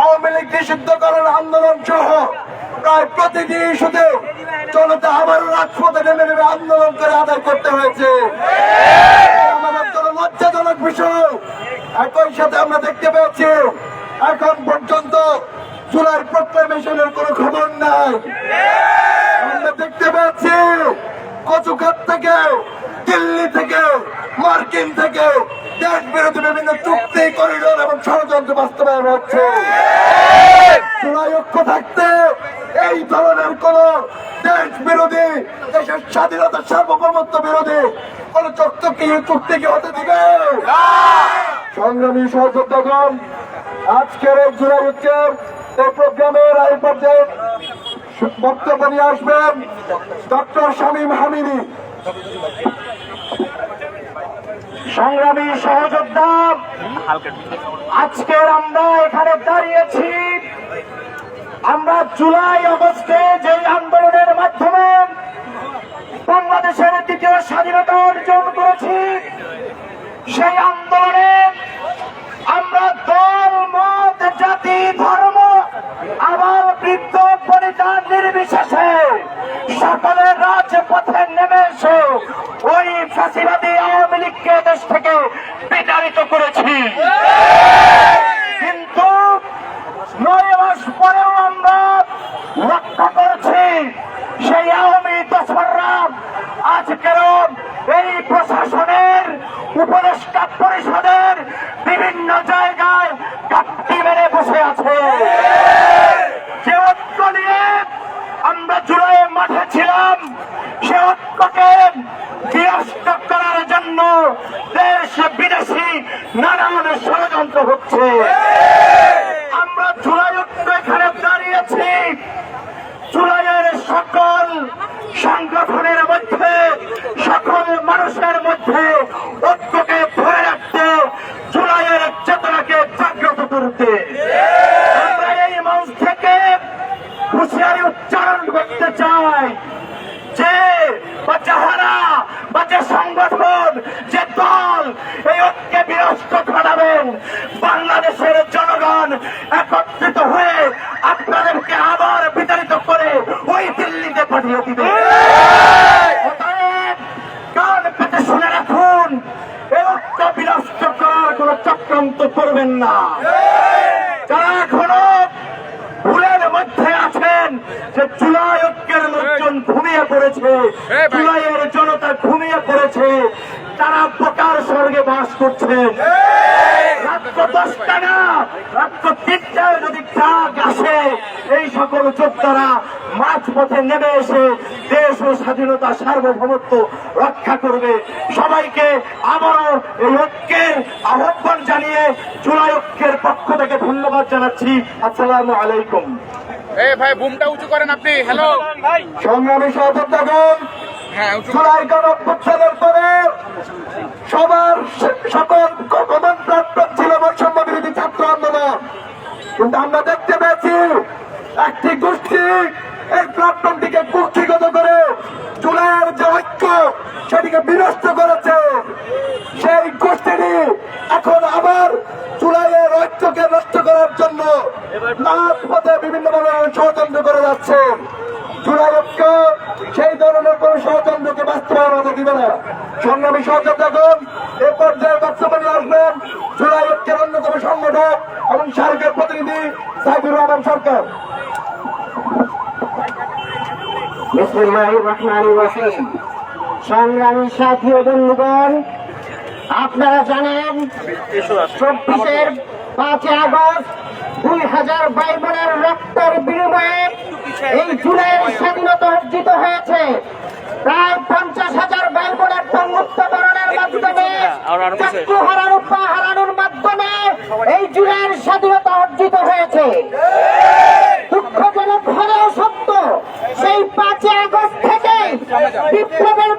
আওয়ামী লীগ নিষিদ্ধকরণ আন্দোলন সহ প্রায় প্রতিটি ইস্যুতে জনতা আবারও রাজপথে নেমে নেমে আন্দোলন করে আদায় করতে হয়েছে। লজ্জাজনক বিষয়। একই সাথে আমরা দেখতে পেয়েছি, এখন পর্যন্ত জুলাই প্রোক্লামেশনের কোনো খবর নাই। আমরা দেখতে পেয়েছি কচুঘাট থেকে দিল্লি থেকে মার্কিন থেকে দেশ বিরোধী বিভিন্ন চুক্তি, করিডোর এবং ষড়যন্ত্র বাস্তবায়ন হচ্ছে। ঐক্য থাকতে এই ধরনের কোন দেশ বিরোধী, দেশের স্বাধীনতা সার্বভৌমত্ব বিরোধী কোন চুক্তি চুক্তি কি হতে দিবে? সংগ্রামী সহযোদ্ধাগণ আজকের এই জুলাই ঐক্যের এই প্রোগ্রামের এই পর্যায়ে বক্তব্য নিয়ে আসবেন ডক্টর শামীম হামিদি। সংগ্রামী সহযোদ্ধা, আজকের আমরা এখানে দাঁড়িয়েছি। আমরা জুলাই অগস্টে যে আন্দোলনের মাধ্যমে বাংলাদেশের দ্বিতীয় স্বাধীনতা অর্জন করেছি, সেই আন্দোলনে আমরা দল, মত, জাতি, ধর্ম আবার বৃদ্ধ পরিধান নির্বিশেষে সকলের রাজপথে নেমে এসে। ওই ফাঁসিবাদী আওয়ামী লীগকে দেশ থেকে বিতাড়িত করেছি কিন্তু নয় মাস পরেও আমরা লক্ষ্য করেছি সেই আওয়ামী দশররা আজকের এই প্রশাসনের উপদেষ্টা পরিষদের বিভিন্ন জায়গায় কাটতি মেরে বসে আছে যে ঐক্য নিয়ে আমরা জুলাই মাঠে ছিলাম সে ঐক্যকে বিনষ্ট করার জন্য দেশ বিদেশি নানান ষড়যন্ত্র হচ্ছে আমরা জুলাই ঐক্য এখানে দাঁড়িয়েছি জুলাইয়ের সকল সংগঠনের মধ্যে সকল মানুষের মধ্যে ঐক্যকে ধরে রাখতে জুলাইয়ের চেতনাকে জাগ্রত করতে আমরা এই মঞ্চ থেকে হুঁশিয়ারি উচ্চারণ করতে চাই যে বা যাহারা বা যে সংগঠন যে দল এই ঐক্যে বিনষ্ট ঘটাবেন বাংলাদেশের জনগণ একত্রিত হয়ে আপনাদেরকে আবার বিতাড়িত করে ওই দিল্লিতে পাঠিয়ে দিবে অতএব কান পেতে শুনে রাখুন এই ঐক্য বিনষ্ট করার কোন চক্রান্ত করবেন না যারা এখনও ভুলের মধ্যে আছেন যে জুলাই ঐক্যের লোকজন ঘুমিয়ে পড়েছে জুলাইয়ের জনতা ঘুমিয়ে পড়েছে তারা বোকার স্বর্গে বাস করছেন রাত্র দশটা না রাত্র তিনটায় যদি ট্রাক আসে এই সকল যোদ্ধারা মাঝপথে নেমে এসে দেশ ও স্বাধীনতা সার্বভৌমত্ব রক্ষা করবে। সবাইকে আবারও এই ঐক্যের আহ্বান জানিয়ে জুলাই ঐক্যের পক্ষ থেকে ধন্যবাদ জানাচ্ছি। আসসালামু আলাইকুম। এ ভাই বুমটা উঁচু করেন আপনি। হ্যালো সংগ্রামী সহযোদ্ধাগণ হ্যাঁ জুলাই গণঅভ্যুত্থানের পরে সবার সকল কমন প্ল্যাটফর্ম ছিল বৈষম্য বিরোধী ছাত্র আন্দোলন। আমরা দেখতে পেয়েছি, একটি গোষ্ঠী এই প্ল্যাটফর্মটিকে কুক্ষিগত করে জুলাইয়ের যে ঐক্য, সেটিকে বিনষ্ট করেছে। সেই গোষ্ঠীটি এখন আবার জুলাইয়ের ঐক্যকে নষ্ট করার জন্য মাঠ পথে বিভিন্নভাবে ষড়যন্ত্র করে যাচ্ছে। জুলাই ঐক্য সেই ধরনের কোন ষড়যন্ত্রকে বাস্তবায়ন হতে দিবে না। সংগ্রামী সহযোদ্ধাগণ এ পর্যায়ে বক্তব্য আসবেন, জুলাই ঐক্যের অন্যতম সংগঠক এবং সার্কের প্রতিনিধি সাইদুর রহমান সরকার। সংগ্রামী সাথী বন্ধুগণ, আপনারা জানেন চব্বিশের পাঁচই আগস্ট দুই হাজার ভাই বোনের রক্তের বিনিময়ে এই জুলাইয়ের স্বাধীনতা অর্জিত হয়েছে। প্রায় পঞ্চাশ হাজার বোনের সংযুক্তকরণের মাধ্যমে চাকরি হারানোর পা হারানোর মাধ্যমে এই জুড়ের স্বাধীনতা অর্জিত হয়েছে। দুঃখজনক হলেও সত্য সেই পাঁচই আগস্ট থেকে বিপ্লবের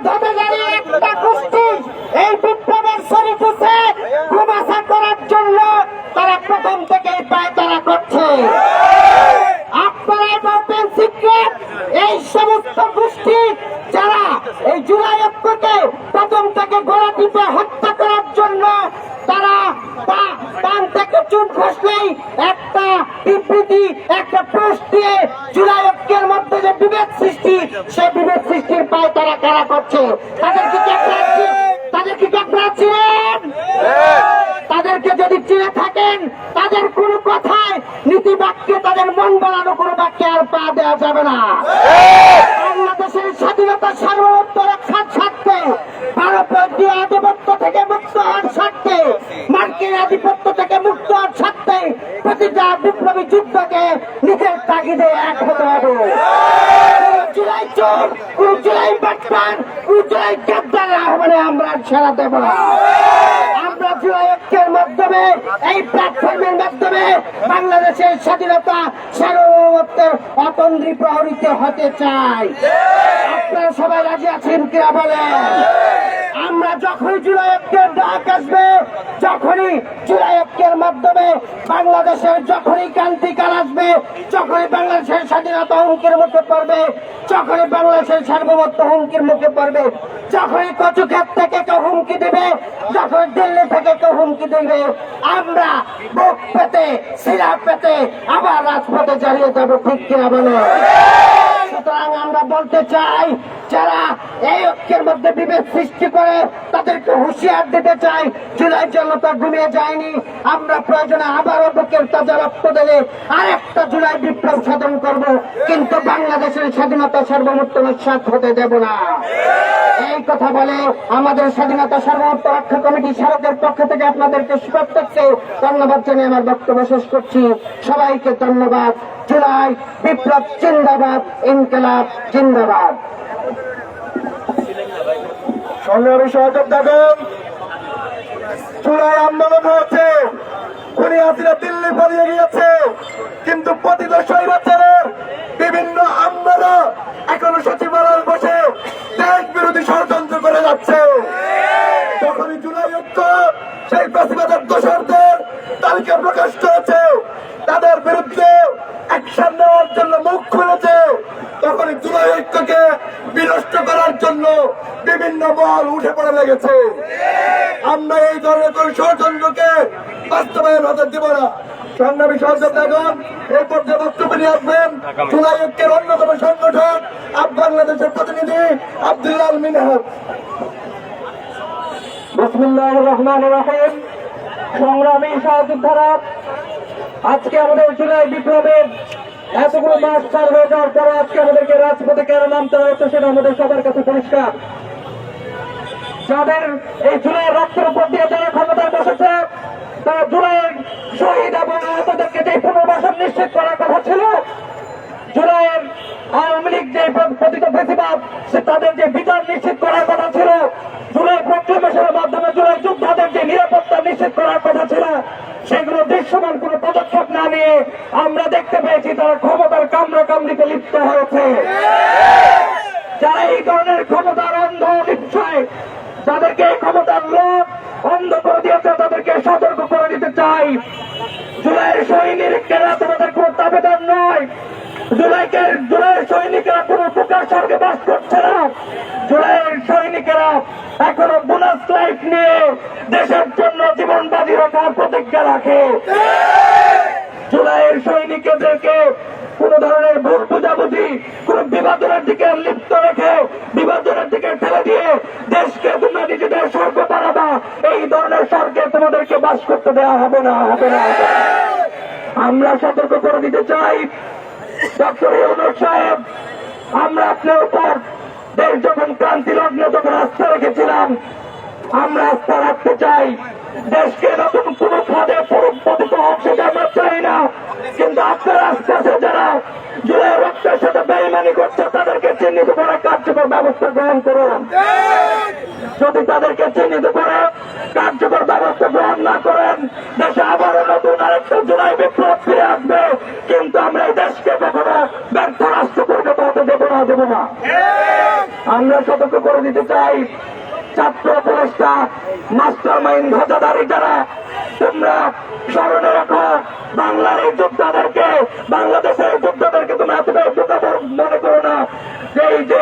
থেকে হত্যা করার জন্য তারা পান থেকে চুন খসলেই একটা বিবৃতি, একটা পোস্ট দিয়ে জুলাই ঐক্যের মধ্যে যে বিভেদ সৃষ্টি, সেই বিভেদ সৃষ্টির পায় তারা কারা করছে? তাদেরকে কি আপনারা তাদেরকে যদি চিনে থাকেন, তাদের কোন কথায় নীতি বাক্যে তাদের মন বলানো কোন বাক্যে আর পা দেওয়া যাবে না। বাংলাদেশের স্বাধীনতা সার্বভৌমত্ব কোন বাটপান কোন জুলাই আহ্বানে আমরা সারা দেব না। আমরা ঐক্যের মাধ্যমে, এই প্ল্যাটফর্মের মাধ্যমে বাংলাদেশের স্বাধীনতা, সার্বভৌমত্বের অতন্দ্রী প্রহরিত হতে চাই। আপনারা সবাই রাজি আছেন কিনা বলেন? আমরা যখন জুলাই ডাক আসবে, যখনই জুলাই মাধ্যমে বাংলাদেশের যখনই ক্রান্তিকাল আসবে, যখনই বাংলাদেশের স্বাধীনতা হুমকির মুখে পড়বে, যখনই বাংলাদেশের সার্বভৌমত্ব হুমকির মুখে পড়বে, যখনই কচুক্ষেত থেকে কেউ হুমকি দেবে যখন দিল্লি থেকে কেউ হুমকি দেবে, আমরা বুক পেতে, শিরা পেতে আবার রাজপথে চালিয়ে যাব ঠিক কিনা বলে? সুতরাং আমরা বলতে চাই যারা এই ঐক্যের মধ্যে বিভেদ সৃষ্টি করে তাদেরকে হুঁশিয়ার দিতে চাই জুলাই জনতা ঘুমিয়ে যায়নি। আমরা প্রয়োজনে আবারও বুকের তাজা রক্ত দেবে আরেকটা জুলাই বিপ্লব সাধন করব। কিন্তু বাংলাদেশের স্বাধীনতা সার্বভৌমত্ব নিঃশ্বাস হতে দেব না। এই কথা বলে আমাদের স্বাধীনতা সার্বভৌমত্ব রক্ষা কমিটি স্মারকের পক্ষ থেকে আপনাদেরকে প্রত্যেককে ধন্যবাদ জানিয়ে আমার বক্তব্য শেষ করছি। সবাইকে ধন্যবাদ। জুলাই বিপ্লব জিন্দাবাদ, ইনকলাব জিন্দাবাদ। সংগ্রামী সহযোগ দেখুন চূড়ায় আন্দোলন হয়েছে, খুনি হাসিনা দিল্লি পালিয়ে গিয়েছে, কিন্তু পতিত স্বৈরাচারের বিভিন্ন আমরা এখনও সচিবালয় বসে দেশ বিরোধী ষড়যন্ত্র করে যাচ্ছে। যখনই জুলাই ঐক্য, সেই প্রতিবাদের দোষরদের তালিকা প্রকাশ করেছে। তাদের বিরুদ্ধে অ্যাকশন নেওয়ার জন্য মুখ খুলেছে। তখনই জুলাই ঐক্যকে বিনষ্ট করার জন্য বিভিন্ন বল উঠে পড়ে লেগেছে। আমরা এই ধরনের কোন ষড়যন্ত্রকে বাস্তবায়ন হতে দিব না। সংগ্রামী সহযোগ এখন বক্তব্য নিয়ে আসবেন। জুলাই ঐক্যের অন্যতম সংগঠন বাংলাদেশের প্রতিনিধি আব্দুল্লাহ মিনহাজ। বিসমুল্লাহ রহমান রহিম। সংগ্রামী সহযোদ্ধারা আজকে আমাদের জুলাই বিপ্লবের এতগুলো মাস পার হয়ে যাওয়ার পর আজকে আমাদেরকে রাজপথে কেন নামতে হয়েছে সেটা আমাদের সবার কাছে পরিষ্কার। যাদের এই জুলাই রক্তের উপর দিয়ে যারা ক্ষমতায় বসেছে, তারা জুলাই শহীদ এবং আহতদেরকে যে পুনর্বাসন নিশ্চিত করার কথা ছিল, জুলাইয়ের আওয়ামী লীগ যে পতিত বেশিরভাগ সে তাদের যে বিচার নিশ্চিত করার কথা ছিল, জুলাই প্রক্লেমেশনের মাধ্যমে জুলাই যোদ্ধাদের নিশ্চিত করার কথা ছিল। সেগুলো দৃশ্যমান কোন পদক্ষেপ না নিয়ে আমরা দেখতে পেয়েছি তারা ক্ষমতার কামড়া কামড়িতে লিপ্ত হয়েছে। যারা এই ধরনের ক্ষমতার অন্ধ নিশ্চয় তাদেরকে এই ক্ষমতার লোক অন্ধ করে দিয়েছে, তাদেরকে সতর্ক করে দিতে চাই। জুলাইয়ের সৈনিকেরা তোমাদের কোন দাবেদার নয়। জুলাইকে জুলাইয়ের সৈনিকেরা কোন প্রকার স্বর্গে বাস করছে না। জুলাইয়ের সৈনিকেরা এখনও বোনাস লাইফ নিয়ে দেশের জন্য জীবন বাজি রাখার প্রতিজ্ঞা রাখে। জুলাইয়ের সৈনিকদেরকে কোন ধরনের ভুল বুঝাবুঝি, কোন বিভাজনের দিকে লিপ্ত রেখে, বিভাজনের দিকে ঠেলে দিয়ে দেশকে তোমরা নিজেদের স্বর্গ বাড়াবা এই ধরনের স্বর্গে তোমাদেরকে বাস করতে দেওয়া হবে না হবে না। আমরা সতর্ক করে দিতে চাই ডক্টর ইউনুস আমরা আপনার উপর যখন ক্রান্তি লগ্ন যখন রেখেছিলাম আমরা আস্থা রাখতে চাই দেশকে নতুন কোন খাদে পরিপতিত হোক আমরা চাই কিন্তু আপনার আস্তে আস্তে যারা জুলাই রক্তের সাথে বেইমানি করছে, তাদেরকে চিহ্নিত করে কার্যকর ব্যবস্থা গ্রহণ করুন। যদি তাদেরকে চিহ্নিত করে কার্যকর ব্যবস্থা গ্রহণ না করেন, দেশে আবারও নতুন আরেকটা জুলাই বিপ্লব ফিরে আসবে। কিন্তু আমরা এই দেশকে কখনো ব্যর্থ রাষ্ট্র পরিণত হতে দেবো না দেবো না। আমরা সতর্ক করে দিতে চাই, ছাত্র পুরস্কা মাস্টার মাইন্ড ধ্বজাধারী যারা, তোমরা স্মরণে রাখো, বাংলার এই যোদ্ধাদেরকে, বাংলাদেশের এই যোদ্ধাদেরকে তোমরা এতটাই বোকা মনে করো না এই যে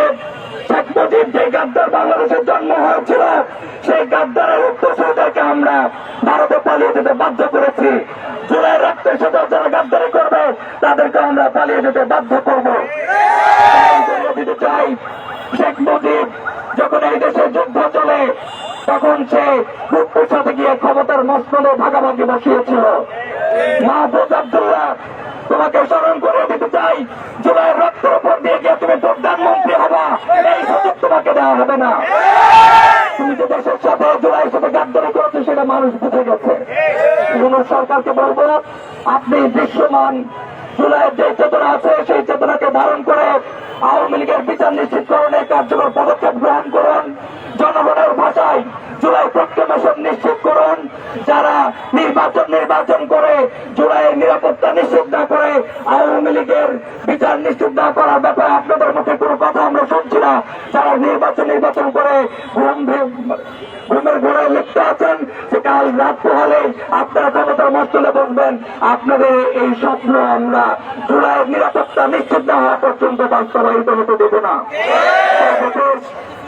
শেখ মুজিব যে গাদ্দার বাংলাদেশের জন্ম হয়েছিল, সেই গাদ্দারের উত্তরসূরিদেরকে আমরা ভারতে পালিয়ে যেতে বাধ্য করেছি। জুলাই রক্তের সাথে যারা গাদ্দারি করবে, তাদেরকে আমরা পালিয়ে যেতে বাধ্য করব। চাই, শেখ মুজিব যখন এই দেশে যুদ্ধ চলে, তখন সে মুক্তির সাথে গিয়ে ক্ষমতার মস্তলে ভাগাভাগি বসিয়েছিল। মাহবুব আব্দুল্লাহ, তোমাকে স্মরণ করে দিতে চাই তোমাকে দেওয়া হবে না। তুমি যে দেশের সাথে জোড়া সাথে গাদ্দারি করেছ সেটা মানুষ বুঝে গেছে। ইউনুস সরকারকে বলব আপনি দৃশ্যমান জুলাইয়ের যে চেতনা আছে সেই চেতনাকে ধারণ করে আওয়ামী লীগের বিচার নিশ্চিত নিশ্চিতকরণে কার্যকর পদক্ষেপ গ্রহণ করুন। জনগণের ভাষায় জুলাই প্রক্লেমেশন নিশ্চিত যারা নির্বাচন নির্বাচন করে, জুলাইয়ের নিরাপত্তা নিশ্চিত না করে, আওয়ামী লীগের বিচার নিশ্চিত না করার ব্যাপারে আপনাদের মুখে কোনো কথা আমরা শুনছি না। যারা নির্বাচন নির্বাচন করে ঘুম ঘুমের ঘোড়ায় লিখতে আছেন যে কাল রাত পোহালে আপনারা ক্ষমতার মস্তলে বসবেন। আপনাদের এই স্বপ্ন আমরা জুলাইয়ের নিরাপত্তা নিশ্চিত না হওয়া পর্যন্ত বাস্তবায়িত হতে দেব না।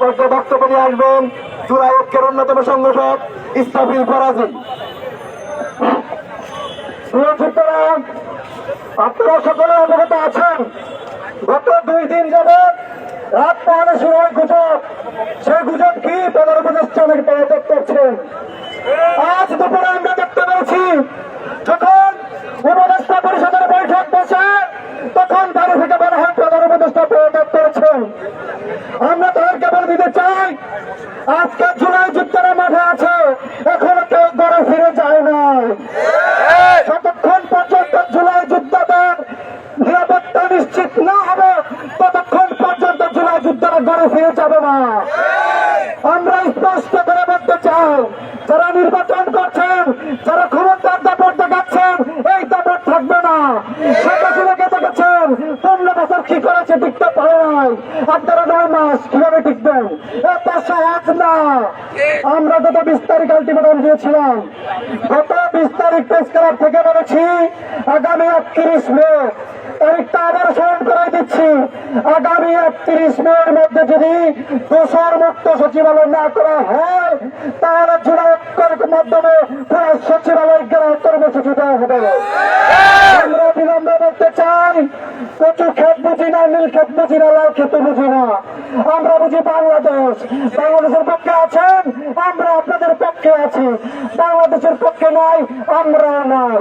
পর্যায়ে বক্তব্য নিয়ে আসবেন অন্যতম সংগঠক ইস্তাফিল ফরাজি। আপনারা সকলে অবগত আছেন, গত দুই দিন যাবৎ রাত পাহাড়ে শুরু হয় গুজব। সেই গুজব কি? প্রধান উপদেষ্টা অনেক পদত্যাগ করছেন আজ দুপুরে আমরা দেখতে পেয়েছি, যখন উপদেষ্টা পরিষদের বৈঠক বসে তখন বাড়ি থেকে বলা হয় প্রধান উপদেষ্টা পদত্যাগ করেছেন। আমরা তাদেরকে বলে দিতে চাই, আজকে জুলাই যুদ্ধের মাঠে আছে, এখনও কেউ ঘরে ফিরে যায় না যতক্ষণ পর্যন্ত জুলাই যুদ্ধদের নিরাপত্তা নিশ্চিত না হবে, ততক্ষণ পর্যন্ত জুলাই যুদ্ধরা ঘরে ফিরে যাবে না। আমরা স্পষ্ট করে বলতে চাই, যারা নির্বাচন করছেন, যারা থাকবে না। শেখ হাসিনাকে দেখেছেন পনেরো বছর কি করেছে টিকতে পারে নাই আপনারা নয় মাস কীভাবে টিকবেন এত সহজ না। আমরা গত বিশ তারিখ আলটিমেটাম দিয়েছিলাম। গত বিশ তারিখ প্রেস ক্লাব থেকে বলেছি, আগামী একত্রিশ মে। তারিখটা আবার স্মরণ করাই দিচ্ছি। আগামী একত্রিশ মে এর মধ্যে যদি দোষর মুক্ত সচিবালয় না করা হয়, তাহলে জুলাই ঐক্যের মাধ্যমে পুরো সচিবালয় গ্রাহ কর্মসূচি দেওয়া হবে। আমরা বিলম্বে বলতে চাই। কচু ক্ষেত বুঝি না নীল ক্ষেত বুঝি না লাল ক্ষেত বুঝি না। আমরা বুঝি বাংলাদেশ। বাংলাদেশের পক্ষে আছেন, আমরা আপনাদের পক্ষে আছি। বাংলাদেশের পক্ষে নাই, আমরা নাই।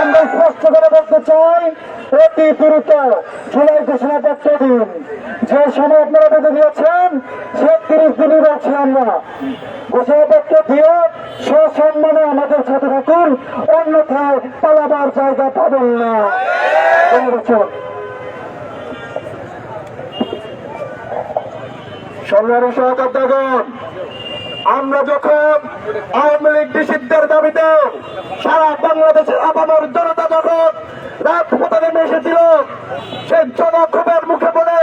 আমরা স্পষ্ট করে বলতে চাই, অতি দ্রুত জুলাই ঘোষণাপত্র দিন। যে সময় আপনারা বেঁধে দিয়েছেন, সে তিরিশ দিনই আছি আমরা। ঘোষণাপত্র দিয়ে সসম্মানে আমাদের সাথে থাকুন, অন্যথায় পালাবার জায়গা পাবেন না। ধন্যবাদ। সংগ্রামী সহযোদ্ধাগণ আমরা যখন আওয়ামী লীগ নিষিদ্ধের দাবিতে সারা বাংলাদেশের আবামর জনতা যখন রাজপথে নেমে এসেছিল সে জনক্ষোভের মুখে বলে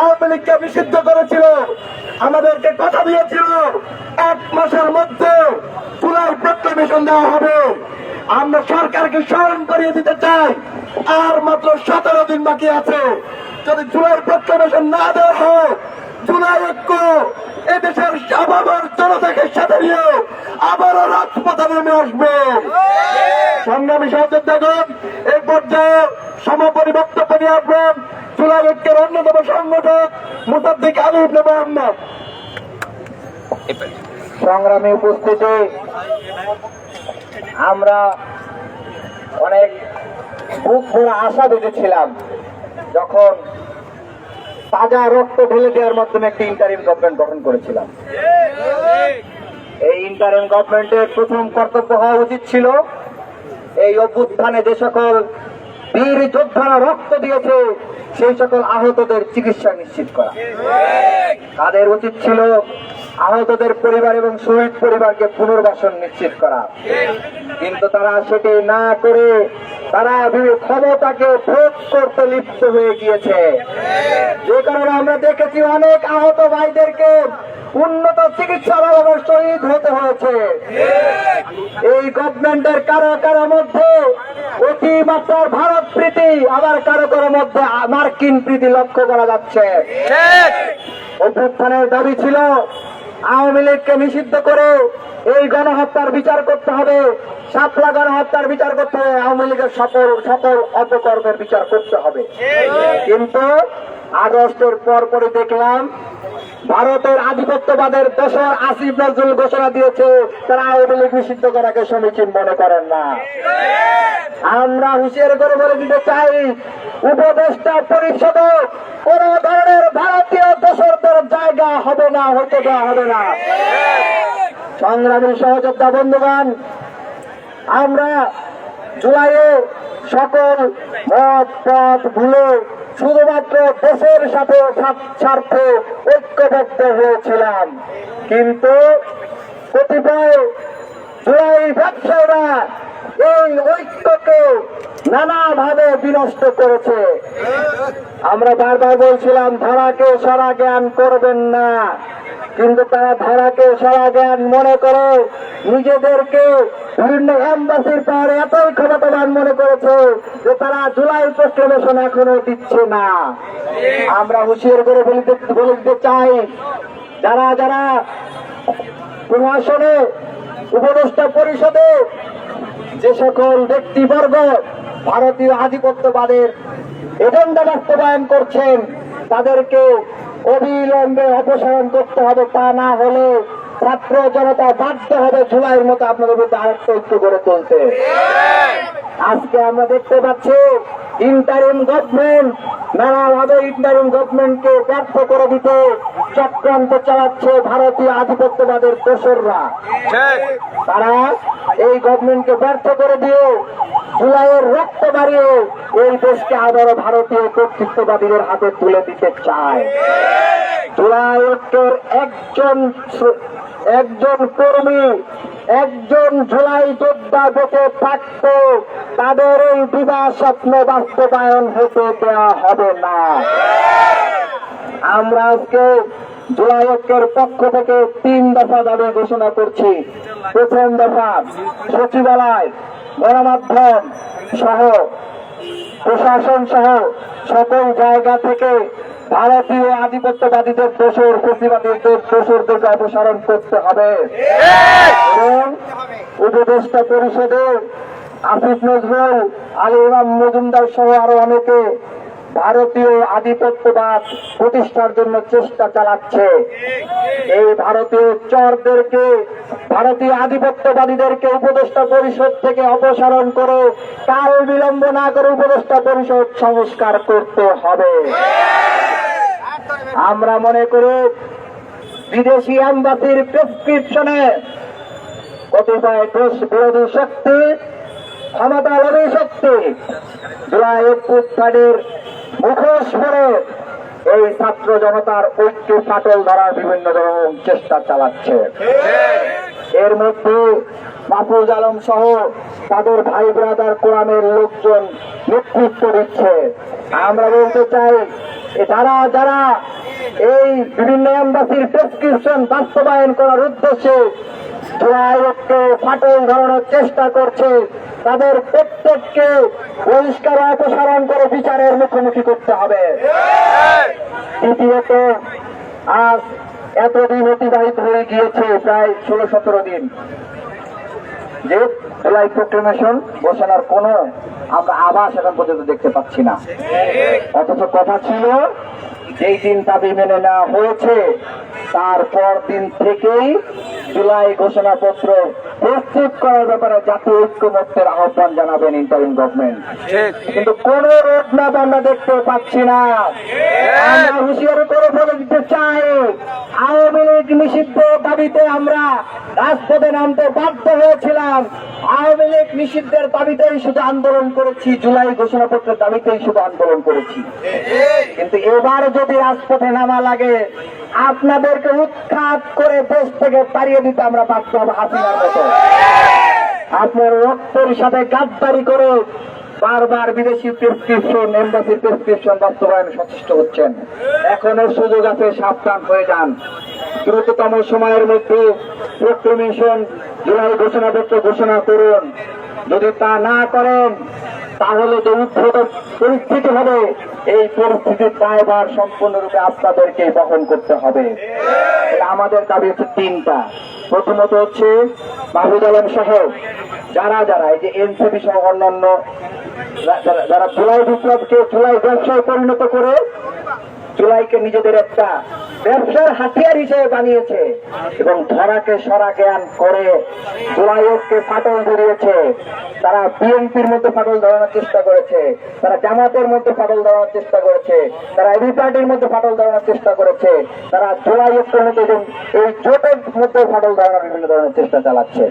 আওয়ামী লীগকে নিষিদ্ধ করেছিল। আমাদেরকে কথা দিয়েছিল, এক মাসের মধ্যে চুলাই প্রক্লেমেশন দেওয়া হবে। আমরা সরকারকে স্মরণ করিয়ে দিতে চাই, আর মাত্র সতেরো দিন বাকি আছে। যদি জুলাই প্রক্লেমেশন না দেওয়া হয় জুলাই ঐক্য এদেশের আবার জনতাকে সাথে নিয়ে আবারও রাজপথে নেমে আসবে। সংগ্রামী সহযোদ্ধাগণ এই পর্যায়ে সমাপনী বক্তব্য নিয়ে আসবেন জুলাই ঐক্যের অন্যতম সংগঠক মুসাদ্দিক আলী ইবনে মোহাম্মদ। সংগ্রামী উপস্থিতি, আমরা অনেক বুক ভরা আশা বেঁধেছিলাম যখন তাজা রক্ত ঢেলে দেওয়ার মাধ্যমে একটি ইন্টারিম গভর্নমেন্ট গঠন করেছিলাম। এই ইন্টারিম গভর্নমেন্টের প্রথম কর্তব্য হওয়া উচিত ছিল, এই অভ্যুত্থানে যে সকল বীর যোদ্ধারা রক্ত দিয়েছে, সেই সকল আহতদের চিকিৎসা নিশ্চিত করা। তাদের উচিত ছিল আহতদের পরিবার এবং শহীদ পরিবারকে পুনর্বাসন নিশ্চিত করা। কিন্তু তারা সেটি না করে তারা ক্ষমতাকে ভোগ করতে লিপ্ত হয়ে গিয়েছে। যে কারণে আমরা দেখেছি অনেক আহত ভাইদেরকে উন্নত চিকিৎসার অভাবে শহীদ হতে হয়েছে। এই গভর্নমেন্টের কারও কারও মধ্যে অতিমাত্রার ভারত প্রীতি আবার কারও কারও মধ্যে মার্কিন প্রীতি লক্ষ্য করা যাচ্ছে। অভ্যুত্থানের দাবি ছিল আওয়ামী লীগকে নিষিদ্ধ করে এই গণহত্যার বিচার করতে হবে। সাতলা গণহত্যার বিচার করতে হবে। আওয়ামী লীগের সকল সকল অপকর্মের বিচার করতে হবে। কিন্তু আগস্টের পর পরে দেখলাম, ভারতের আধিপত্যবাদের দোষর আসিফ নজরুল ঘোষণা দিয়েছে, তারা আওয়ামী লীগ নিষিদ্ধ করাকে সমীচীন মনে করেন না। আমরা হুঁশিয়ার করে বলে দিতে চাই, উপদেষ্টা পরিষদে কোন ধরনের ভারতীয় দোষরদের জায়গা হবে না, হতে দেওয়া হবে না। সংগ্রামী সহযোদ্ধা বন্ধুগণ, আমরা জুলাইয়ে সকল মত, পথ ভুলে শুধুমাত্র দেশের সাথে স্বার্থ- ঐক্যবদ্ধ হয়েছিলাম। কিন্তু কতিপয় জুলাই ব্যবসায়ীরা এই ঐক্যকে নানাভাবে বিনষ্ট করেছে। আমরা বারবার বলছিলাম, ধারাকে সারা জ্ঞান করবেন না। কিন্তু তারা ধারাকে সারা জ্ঞান মনে করে নিজেদেরকে বিভিন্ন অ্যাম্বাসির পাওয়ার এতই ক্ষমতাবান মনে করেছে যে তারা জুলাই প্রক্লেমেশন এখনও দিচ্ছে না। আমরা হুঁশিয়ার করে বলিতে বলে দিতে চাই, যারা যারা প্রশাসনে, উপদেষ্টা পরিষদে যে সকল ব্যক্তিবর্গ ভারতীয় আধিপত্যবাদের এজেন্ডা বাস্তবায়ন করছেন, তাদেরকে অবিলম্বে অপসারণ করতে হবে, তা না হলে ছাত্র জনতা বাধ্য হবে জুলাইয়ের মতো আপনাদের মধ্যে আরেকটা ঐক্য গড়ে তুলতে। আজকে আমরা দেখতে পাচ্ছি ইন্টারিম গভর্নমেন্ট নানাভাবে ইন্টারিম গভর্নমেন্টকে ব্যর্থ করে দিতে চক্রান্ত চালাচ্ছে ভারতীয় আধিপত্যবাদের দোসররা। তারা এই গভর্নমেন্টকে ব্যর্থ করে দিয়ে জুলাইয়ের রক্ত বাড়িয়ে এই দেশকে আবারও ভারতীয় কর্তৃত্ববাদীদের হাতে তুলে দিতে চায়। জুলাই একজন একজন কর্মী, একজন জুলাই যোদ্ধা বেঁচে থাকতে তাদের এই বিবাহ স্বপ্ন বাস্তবায়ন হতে দেওয়া হবে না। আমরা আজকে জুলাই ঐক্যের পক্ষ থেকে তিন দফা দাবি ঘোষণা করছি। প্রথম দফা সচিবালয়, গণমাধ্যম সহ প্রশাসন সহ সকল জায়গা থেকে ভারতীয় আধিপত্যবাদীদের দোষর, প্রতিবাদীদের দোষরদেরকে অপসারণ করতে হবে। উপদেষ্টা পরিষদে আফিফ নজরুল, আলী ইমাম মজুমদার সহ আরও অনেকে ভারতীয় আধিপত্যবাদ প্রতিষ্ঠার জন্য চেষ্টা চালাচ্ছে। এই ভারতীয় চরদেরকে, ভারতীয় আধিপত্যবাদীদেরকে উপদেষ্টা পরিষদ থেকে অপসারণ করে কাল বিলম্ব না করে উপদেষ্টা পরিষদ সংস্কার করতে হবে। আমরা মনে করি বিদেশি অ্যাম্বাসির প্রেসক্রিপশনে কতিপয় দেশ বিরোধী শক্তি, ক্ষমতা লবী শক্তি, জুলাই উত্থানের মুখোশ পরে এই ছাত্র জনতার ঐক্য ফাটল ধরার বিভিন্ন ধরনের চেষ্টা চালাচ্ছে। এর মধ্যে মাহফুজ আলম সহ তাদের ভাই ব্রাদার কোরআনের লোকজন নেতৃত্ব দিচ্ছে। আমরা বলতে চাই যারা যারা এই বিভিন্ন এম্বাসির প্রেসক্রিপশন বাস্তবায়ন করার উদ্দেশ্যে ঐক্যে ফাটল ধরানোর চেষ্টা করছে। তাদের প্রত্যেককে অপসারণ করে বিচারের মুখোমুখি করতে হবে। দ্বিতীয়ত, আজ এতদিন অতিবাহিত হয়ে গিয়েছে প্রায় ষোলো সতেরো দিন। যে জুলাই প্রোক্লেমেশন কোনো আমরা আবাস এখন পর্যন্ত দেখতে পাচ্ছি না। অথচ কথা ছিল, যেই দিন দাবি মেনে নেওয়া হয়েছে, তারপর দিন থেকেই জুলাই ঘোষণাপত্র প্রস্তুত করার ব্যাপারে জাতীয় ঐক্যমত্যের আহ্বান জানাবেন ইন্টারিম গভর্নমেন্ট কিন্তু কোন রোড ম্যাপ আমরা দেখতে পাচ্ছি না। আমরা হুঁশিয়ার করে বলে দিতে চাই। আওয়ামী লীগ নিষিদ্ধ দাবিতে আমরা রাজপথে নামতে বাধ্য হয়েছিলাম। আওয়ামী লীগ নিষিদ্ধের দাবিতেই শুধু আন্দোলন করেছি, জুলাই ঘোষণাপত্রের দাবিতেই শুধু আন্দোলন করেছি। কিন্তু এবার যদি রাজপথে নামা লাগে, আপনাদেরকে উৎখাত করে দেশ থেকে তাড়িয়ে দিতে আমরা হব হাসিনার মতো আপনার রক্তের সাথে গাদ্দারি করে বারবার বিদেশি প্রেসক্রিপশন এম্বাসির প্রেসক্রিপশন বাস্তবায়নে সচেষ্ট হচ্ছেন। এখনও সুযোগ আছে, সাবধান হয়ে যান। দ্রুততম সময়ের মধ্যে প্রোক্লেমেশন জুলাই ঘোষণাপত্র ঘোষণা করুন। যদি তা না করেন তাহলে যে উদ্ভূত পরিস্থিতি হবে, এই পরিস্থিতির দায়ভার সম্পূর্ণরূপে আপনাদেরকে বহন করতে হবে। আমাদের দাবি হচ্ছে তিনটা। প্রথমত হচ্ছে মাহবুদ আলম সহ যারা যারা, এই যে এনসিপি সহ অন্যান্য যারা জুলাই বিপ্লবকে, জুলাই ব্যবসায় পরিণত করে, জুলাইকে নিজেদের একটা ব্যবসার হাতিয়ার হিসেবে বানিয়েছে এবং ধরাকে সরা জ্ঞান করে জুলাইকে ফাটল ধরিয়েছে। তারা বিএনপির মধ্যে ফাটল ধরানোর চেষ্টা করেছে, তারা জামাতের মধ্যে ফাটল ধরানোর চেষ্টা করেছে, তারা এবি পার্টির মধ্যে ফাটল ধরানোর চেষ্টা করেছে, তারা জুলাই মধ্যে এই জোটের মধ্যে ফাটল ধরানোর বিভিন্ন ধরনের চেষ্টা চালাচ্ছে।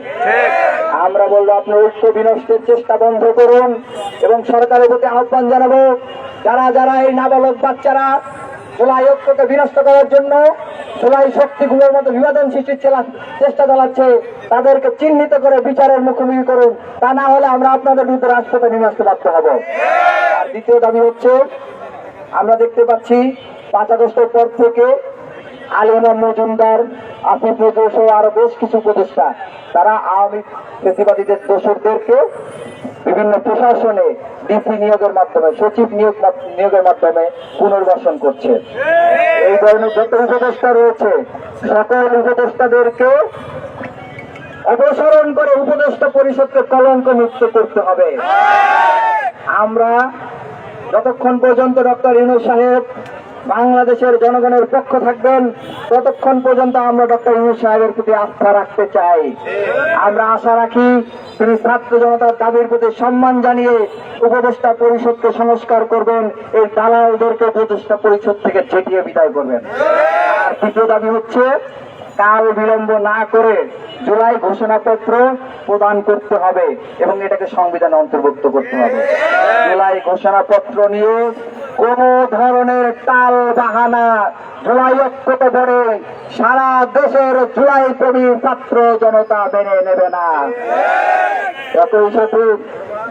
আমরা বলব আপনি ঐক্য বিনষ্টের চেষ্টা বন্ধ করুন এবং সরকারের প্রতি আহ্বান জানাব, যারা যারা এই নাবালক বাচ্চারা জুলাই ঐক্যকে বিনষ্ট করার জন্য জুলাই শক্তিগুলোর মতো বিভাজন সৃষ্টির চেষ্টা চালাচ্ছে। তাদেরকে চিহ্নিত করে বিচারের মুখোমুখি করুন। তা না হলে আমরা আপনাদের বিরুদ্ধে রাজপথে বিনষ্ট বাধ্য হব। আর দ্বিতীয় দাবি হচ্ছে, আমরা দেখতে পাচ্ছি পাঁচ আগস্টের পর থেকে আলিমান মজুমদার আসিফ নজরুল আরও বেশ কিছু উপদেষ্টা, তারা আওয়ামী ফেসিবাদীদের দোষরদেরকে বিভিন্ন প্রশাসনে ডিসি নিয়োগের মাধ্যমে, সচিব নিয়োগ নিয়োগের মাধ্যমে পুনর্বাসন করছে। এই ধরনের যত উপদেষ্টা রয়েছে, সকল উপদেষ্টাদেরকে অপসারণ করে উপদেষ্টা পরিষদকে কলঙ্ক মুক্ত করতে হবে। আমরা যতক্ষণ পর্যন্ত ডক্টর ইনু সাহেব বাংলাদেশের জনগণের পক্ষ থাকবেন। ততক্ষণ পর্যন্ত আমরা ডক্টর ইনু সাহেবের প্রতি আস্থা রাখতে চাই। আমরা আশা রাখি তিনি ছাত্র জনতার দাবির প্রতি সম্মান জানিয়ে উপদেষ্টা পরিষদকে সংস্কার করবেন। এই দালালদেরকে উপদেষ্টা পরিষদ থেকে ছেটিয়ে বিদায় করবেন। আর দ্বিতীয় দাবি হচ্ছে, কাল বিলম্ব না করে জুলাই ঘোষণাপত্র প্রদান করতে হবে এবং এটাকে সংবিধানে অন্তর্ভুক্ত করতে হবে। জুলাই ঘোষণাপত্র নিয়ে কোন ধরনের টাল বাহানা জুলাই ঐক্যতে ধরে সারা দেশের জুলাই প্রেমী ছাত্র জনতা মেনে নেবে না। একই সাথে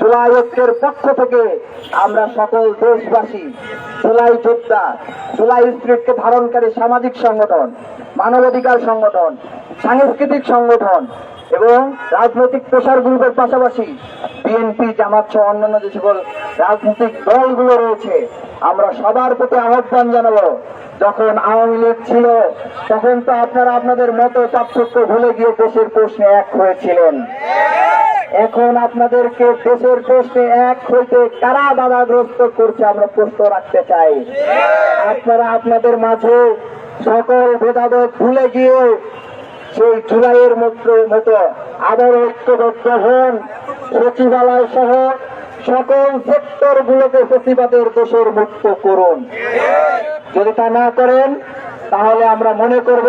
জুলাই ঐক্যের পক্ষ থেকে আমরা সকল দেশবাসী, জুলাই যোদ্ধা, জুলাই স্পিরিটকে ধারণকারী সামাজিক সংগঠন, মানবাধিকার সংগঠন, সাংস্কৃতিক সংগঠন এবং রাজনৈতিক গ্রুপের পাশাপাশি বিএনপি, জামাত সহ অন্যান্য যে সকল রাজনৈতিক দলগুলো রয়েছে, আমরা সবার প্রতি আহ্বান জানাব। যখন আওয়ামী লীগ ছিল, তখন তো আপনারা আপনাদের মতো পার্থক্য ভুলে গিয়ে দেশের প্রশ্নে এক হয়েছিলেন। এখন আপনাদেরকে দেশের প্রশ্নে এক হইতে কারা বাধাগ্রস্ত করছে আমরা প্রশ্ন রাখতে চাই। আপনারা আপনাদের মাঝে সকল ভেদাভেদ ভুলে গিয়ে সেই জুলাইয়ের মতো মতো আবার ঐক্যবদ্ধ হন সচিবালয় সহ সকল সেক্টর গুলোকে সচিবাদের দেশের মুক্ত করুন। যদি তা না করেন তাহলে আমরা মনে করব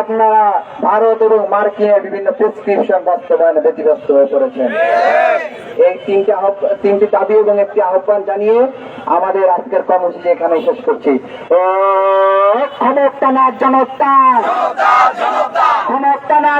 আপনারা ভারত এবং মার্কিনে বিভিন্ন প্রেসক্রিপশন বাস্তবায়নে ব্যতিব্যস্ত হয়ে পড়েছেন। এই তিনটি তিনটি দাবি এবং একটি আহ্বান জানিয়ে আমাদের আজকের কর্মসূচি এখানে শেষ করছি। ক্ষমতা না জনতা। ক্ষমতা না